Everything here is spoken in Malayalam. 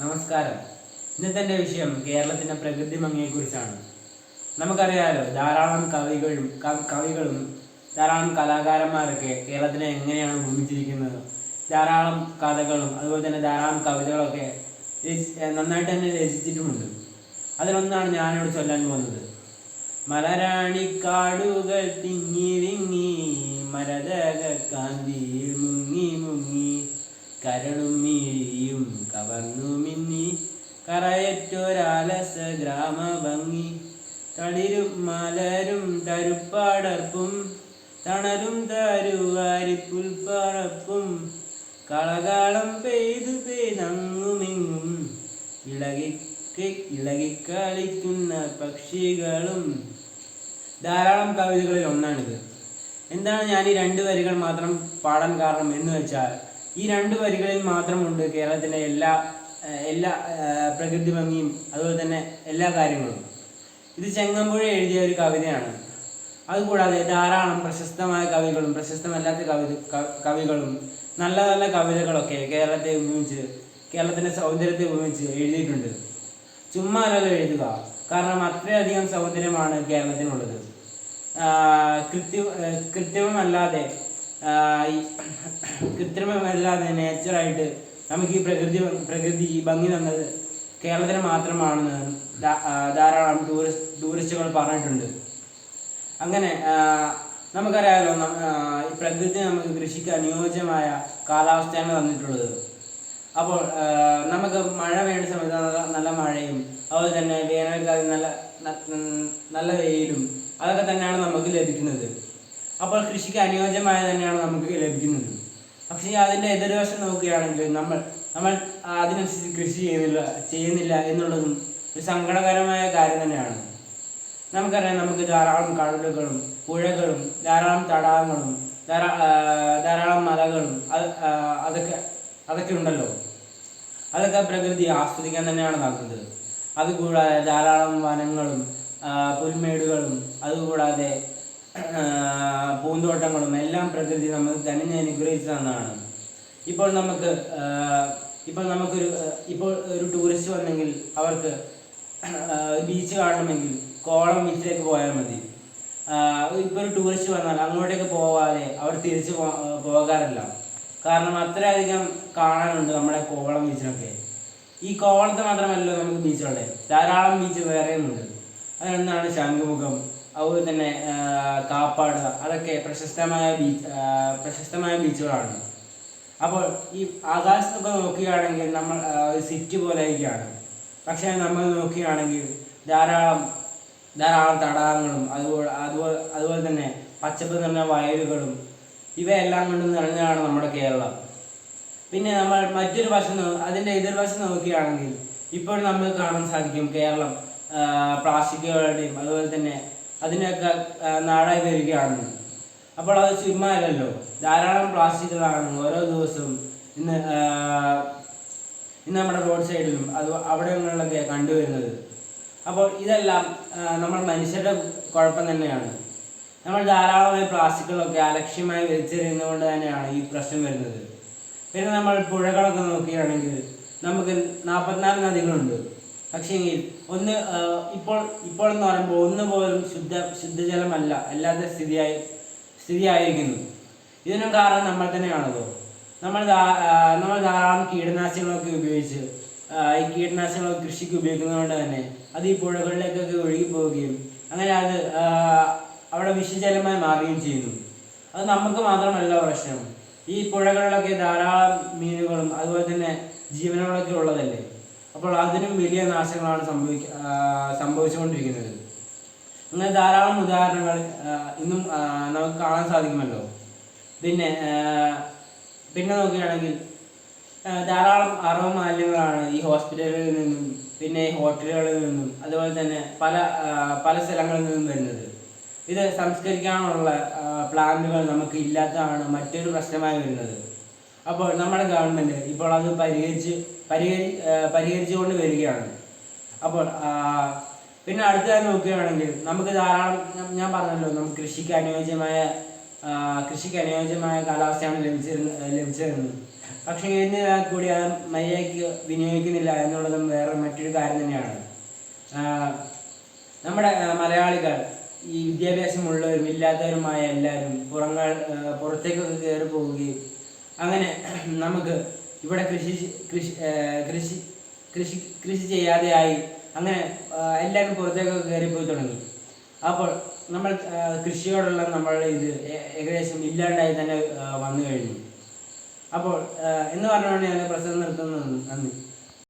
നമസ്കാരം. ഇന്നത്തെ എന്റെ വിഷയം കേരളത്തിന്റെ പ്രകൃതി ഭംഗിയെക്കുറിച്ചാണ്. നമുക്കറിയാലോ ധാരാളം കവികളും കവികളും ധാരാളം കലാകാരന്മാരൊക്കെ കേരളത്തിനെ എങ്ങനെയാണ് ഭൂമിച്ചിരിക്കുന്നത് ധാരാളം കഥകളും അതുപോലെ തന്നെ ധാരാളം കവിതകളൊക്കെ നന്നായിട്ട് തന്നെ രചിച്ചിട്ടുമുണ്ട്. അതിലൊന്നാണ് ഞാനിവിടെ ചൊല്ലാൻ പോകുന്നത്. മലരാണിക്കാടുകൾ തിങ്ങി വിങ്ങി മരതക മുങ്ങി മുങ്ങി കരളും മിഴിയും കവർന്നു മിന്നി. കറയറ്റൊരാലസ ഗ്രാമഭംഗി. തളിരും മലരും തരുപ്പാടർപ്പും തണലും തരുവാരിപ്പുൽപ്പാടപ്പും കളകാളം പെയ്തു പെയ്തങ്ങുമിങ്ങും. ഇളകി ഇളകിക്കളിക്കുന്ന പക്ഷികളും. ധാരാളം കവിതകളിൽ ഒന്നാണിത്. എന്താണ് ഞാൻ ഈ രണ്ട് വരികൾ മാത്രം പാടാൻ കാരണം എന്ന് വെച്ചാൽ ഈ രണ്ട് വരികളിൽ മാത്രമുണ്ട് കേരളത്തിന്റെ എല്ലാ എല്ലാ പ്രകൃതി ഭംഗിയും അതുപോലെ തന്നെ എല്ലാ കാര്യങ്ങളും. ഇത് ചെങ്ങമ്പുഴ എഴുതിയ ഒരു കവിതയാണ്. അതുകൂടാതെ ധാരാളം പ്രശസ്തമായ കവികളും പ്രശസ്തമല്ലാത്ത കവിത കവികളും നല്ല നല്ല കവിതകളൊക്കെ കേരളത്തെ ഉപയോഗിച്ച് കേരളത്തിന്റെ സൗന്ദര്യത്തെ ഉപയോഗിച്ച് എഴുതിയിട്ടുണ്ട്. ചുമ്മാ അല്ലല്ലോ എഴുതുക. കാരണം അത്രയധികം സൗന്ദര്യമാണ് കേരളത്തിനുള്ളത്. കൃത്യ ഏർ കൃത്രിമമല്ലാതെ നേച്ചറായിട്ട് നമുക്ക് ഈ പ്രകൃതി പ്രകൃതി ഭംഗി തന്നത് കേരളത്തിന് മാത്രമാണെന്ന് ധാരാളം ടൂറിസ്റ്റ് ടൂറിസ്റ്റുകൾ പറഞ്ഞിട്ടുണ്ട്. അങ്ങനെ നമുക്കറിയാമല്ലോ ഈ പ്രകൃതി നമുക്ക് കൃഷിക്ക് അനുയോജ്യമായ കാലാവസ്ഥയാണ് തന്നിട്ടുള്ളത്. അപ്പോൾ നമുക്ക് മഴ വേണ്ട സമയത്ത് നല്ല മഴയും അതുപോലെ തന്നെ വേനൽക്കാലം നല്ല നല്ല വെയിലും അതൊക്കെ തന്നെയാണ് നമുക്ക് ലഭിക്കുന്നത്. അപ്പോൾ കൃഷിക്ക് അനുയോജ്യമായ തന്നെയാണ് നമുക്ക് ലഭിക്കുന്നത്. പക്ഷേ അതിന്റെ എതിർവശം നോക്കുകയാണെങ്കിൽ നമ്മൾ നമ്മൾ അതിനനുസരിച്ച് കൃഷി ചെയ്യുന്നില്ല ചെയ്യുന്നില്ല എന്നുള്ളതും ഒരു സങ്കടകരമായ കാര്യം തന്നെയാണ്. നമുക്കറിയാം നമുക്ക് ധാരാളം കടലുകളും പുഴകളും ധാരാളം തടാകങ്ങളും ധാരാളം മലകളും അത് അതൊക്കെ അതൊക്കെ ഉണ്ടല്ലോ. അതൊക്കെ പ്രകൃതി ആസ്വദിക്കാൻ തന്നെയാണ് നടക്കുന്നത് അതുകൂടാതെ ധാരാളം വനങ്ങളും പുൽമേടുകളും അതുകൂടാതെ പൂന്തോട്ടങ്ങളും എല്ലാം പ്രകൃതി നമുക്ക് കനിഞ്ഞ് അനുഗ്രഹിച്ചു തന്നതാണ് ഇപ്പോൾ നമുക്ക് ഇപ്പോൾ നമുക്കൊരു ഇപ്പോൾ ഒരു ടൂറിസ്റ്റ് വന്നെങ്കിൽ അവർക്ക് ബീച്ച് കാണണമെങ്കിൽ കോളം ബീച്ചിലേക്ക് പോയാൽ മതി. ഇപ്പോൾ ഒരു ടൂറിസ്റ്റ് വന്നാൽ അങ്ങോട്ടേക്ക് പോവാതെ അവർ തിരിച്ച് പോകാറില്ല. കാരണം അത്രയധികം കാണാനുണ്ട് നമ്മുടെ കോവളം ബീച്ചിലൊക്കെ ഈ കോവളത്ത് മാത്രമല്ല നമുക്ക് ബീച്ചുള്ളത് ധാരാളം ബീച്ച് വേറെയുമുണ്ട്. അതൊന്നാണ് ശംഖുമുഖം? അതുപോലെ തന്നെ കാപ്പാട് അതൊക്കെ പ്രശസ്തമായ ബീച്ച് പ്രശസ്തമായ ബീച്ചുകളാണ്. അപ്പോൾ ഈ ആകാശത്തൊക്കെ നോക്കുകയാണെങ്കിൽ നമ്മൾ ഒരു സിറ്റി പോലെ ഒക്കെയാണ് പക്ഷേ നമ്മൾ നോക്കുകയാണെങ്കിൽ ധാരാളം ധാരാളം തടാകങ്ങളും അതുപോലെ അതുപോലെ അതുപോലെ തന്നെ പച്ചപ്പ് നിറഞ്ഞ വയലുകളും ഇവയെല്ലാം കൊണ്ട് നിറഞ്ഞതാണ് നമ്മുടെ കേരളം. പിന്നെ നമ്മൾ മറ്റൊരു വശം അതിന്റെ എതിർവശം നോക്കുകയാണെങ്കിൽ ഇപ്പോൾ നമ്മൾ കാണാൻ സാധിക്കും കേരളം പ്ലാസ്റ്റിക്കുകളുടെയും അതുപോലെ തന്നെ അതിനൊക്കെ നാടായി വരികയാണ്. അപ്പോൾ അത് ചുമ്മാ അല്ലല്ലോ ധാരാളം പ്ലാസ്റ്റിക്കുകളാണ് ഓരോ ദിവസവും ഇന്ന് ഇന്ന് നമ്മുടെ റോഡ് സൈഡിലും അത് അവിടങ്ങളിലൊക്കെ കണ്ടുവരുന്നത്. അപ്പോൾ ഇതെല്ലാം നമ്മൾ മനുഷ്യരുടെ കുഴപ്പം തന്നെയാണ്. നമ്മൾ ധാരാളമായി പ്ലാസ്റ്റിക്കുകളൊക്കെ അലക്ഷ്യമായി വലിച്ചെറിയുന്നതുകൊണ്ട് തന്നെയാണ് ഈ പ്രശ്നം വരുന്നത്. പിന്നെ നമ്മൾ പുഴകളൊക്കെ നോക്കുകയാണെങ്കിൽ നമുക്ക് നാൽപ്പത്തിനാല് നദികളുണ്ട്. പക്ഷേങ്കിൽ ഒന്ന് ഇപ്പോൾ ഇപ്പോൾ എന്ന് പറയുമ്പോൾ ഒന്ന് പോലും ശുദ്ധ ശുദ്ധജലമല്ല അല്ലാതെ സ്ഥിതിയായി സ്ഥിതിയായിരിക്കുന്നു. ഇതിനും കാരണം നമ്മൾ തന്നെയാണല്ലോ. നമ്മൾ നമ്മൾ ധാരാളം കീടനാശിനികളൊക്കെ ഉപയോഗിച്ച് ഈ കീടനാശിനികൾ കൃഷിക്ക് ഉപയോഗിക്കുന്നതുകൊണ്ട് തന്നെ അത് ഈ പുഴകളിലേക്കൊക്കെ ഒഴുകി പോവുകയും അങ്ങനെ അത് അവിടെ വിഷജലമായി മാറുകയും ചെയ്യുന്നു. അത് നമുക്ക് മാത്രമല്ല പ്രശ്നം. ഈ പുഴകളിലൊക്കെ ധാരാളം മീനുകളും അതുപോലെ തന്നെ ജീവനുകളൊക്കെ ഉള്ളതല്ലേ? അപ്പോൾ അതിനും വലിയ നാശങ്ങളാണ് സംഭവിക്ക സംഭവിച്ചുകൊണ്ടിരിക്കുന്നത്. അങ്ങനെ ധാരാളം ഉദാഹരണങ്ങൾ ഇന്നും നമുക്ക് കാണാൻ സാധിക്കുമല്ലോ. പിന്നെ പിന്നെ നോക്കുകയാണെങ്കിൽ ധാരാളം അറവ് മാലിന്യങ്ങളാണ് ഈ ഹോസ്പിറ്റലുകളിൽ നിന്നും പിന്നെ ഹോട്ടലുകളിൽ നിന്നും അതുപോലെ തന്നെ പല പല സ്ഥലങ്ങളിൽ നിന്നും വരുന്നത്. ഇത് സംസ്കരിക്കാനുള്ള പ്ലാന്റുകൾ നമുക്ക് ഇല്ലാത്തതാണ് മറ്റൊരു പ്രശ്നമായി വരുന്നത്. അപ്പോൾ നമ്മുടെ ഗവൺമെന്റ് ഇപ്പോൾ അത് പരിഹരിച്ച് പരിഹരി പരിഹരിച്ചുകൊണ്ട് വരികയാണ്. അപ്പോൾ പിന്നെ അടുത്തതായി നോക്കുകയാണെങ്കിൽ നമുക്ക് ധാരാളം ഞാൻ- പറഞ്ഞല്ലോ നമുക്ക് കൃഷിക്ക് അനുയോജ്യമായ കൃഷിക്ക് അനുയോജ്യമായ കാലാവസ്ഥയാണ് ലഭിച്ചിരുന്നത് ലഭിച്ചിരുന്നത് പക്ഷേ എന്നിരുന്നാൽ കൂടി അത് മര്യാദയ്ക്ക് വിനിയോഗിക്കുന്നില്ല എന്നുള്ളതും വേറെ മറ്റൊരു കാര്യം തന്നെയാണ്. നമ്മുടെ മലയാളികൾ ഈ വിദ്യാഭ്യാസമുള്ളവരും ഇല്ലാത്തവരുമായ എല്ലാവരും പുറങ്ങൾ പുറത്തേക്കൊക്കെ കയറി പോവുകയും അങ്ങനെ നമുക്ക് ഇവിടെ കൃഷി കൃഷി കൃഷി കൃഷി ചെയ്യാതെയായി. അങ്ങനെ എല്ലാവരും പുറത്തേക്കൊക്കെ കയറിപ്പോയി തുടങ്ങി. അപ്പോൾ നമ്മൾ കൃഷിയോടുള്ള നമ്മൾ ഇത് ഏകദേശം ഇല്ലാണ്ടായി തന്നെ വന്നു കഴിഞ്ഞു. അപ്പോൾ എന്ന് പറഞ്ഞുകൊണ്ട് ഞാൻ പ്രസംഗം നിർത്തുന്നു നന്ദി.